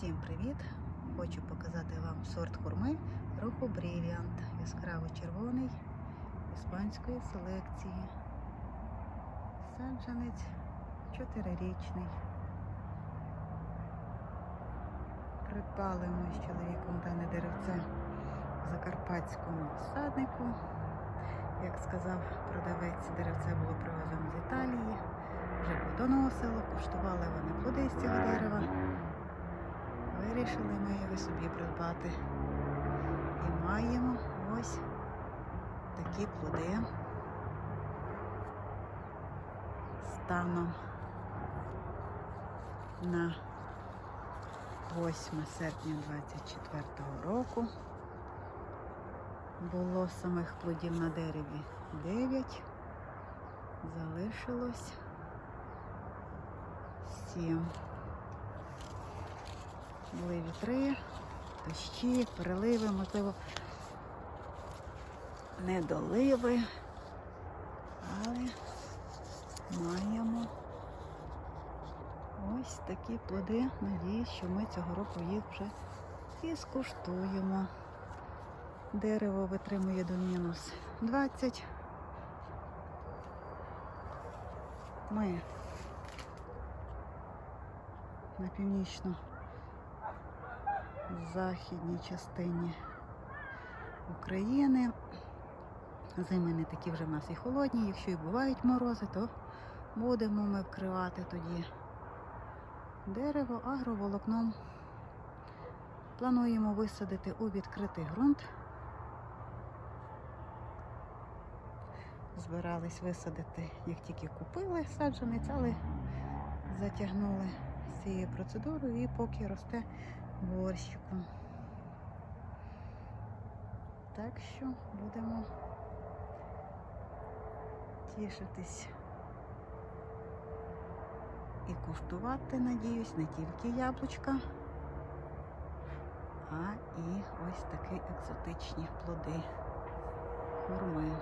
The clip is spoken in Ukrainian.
Всім привіт! Хочу показати вам сорт хурми Руху Бріліант. Яскраво червоний іспанської селекції. Саджанець чотирирічний. Придбали ми з чоловіком дане деревце в закарпатському саднику. Як сказав продавець, деревце було привезено з Італії. Вже плодоносило, коштували вони плоди з цього дерева. Вирішили ми його собі придбати. І маємо ось такі плоди станом на 8 серпня 24 року. Було самих плодів на дереві 9, залишилось 7. Були вітри, дощі, переливи, можливо, недоливи, але маємо ось такі плоди. Надіюсь, що ми цього року їх вже і скуштуємо. Дерево витримує до мінус 20. Ми на північно західній частині України. Зими не такі вже в нас і холодні. Якщо і бувають морози, то будемо ми вкривати тоді дерево агроволокном. Плануємо висадити у відкритий ґрунт. Збирались висадити, як тільки купили саджанець, але затягнули з цією процедурою і поки росте борщиком. Так що будемо тішитись і куштувати, надіюсь, не тільки яблучка, а і ось такі екзотичні плоди хурми.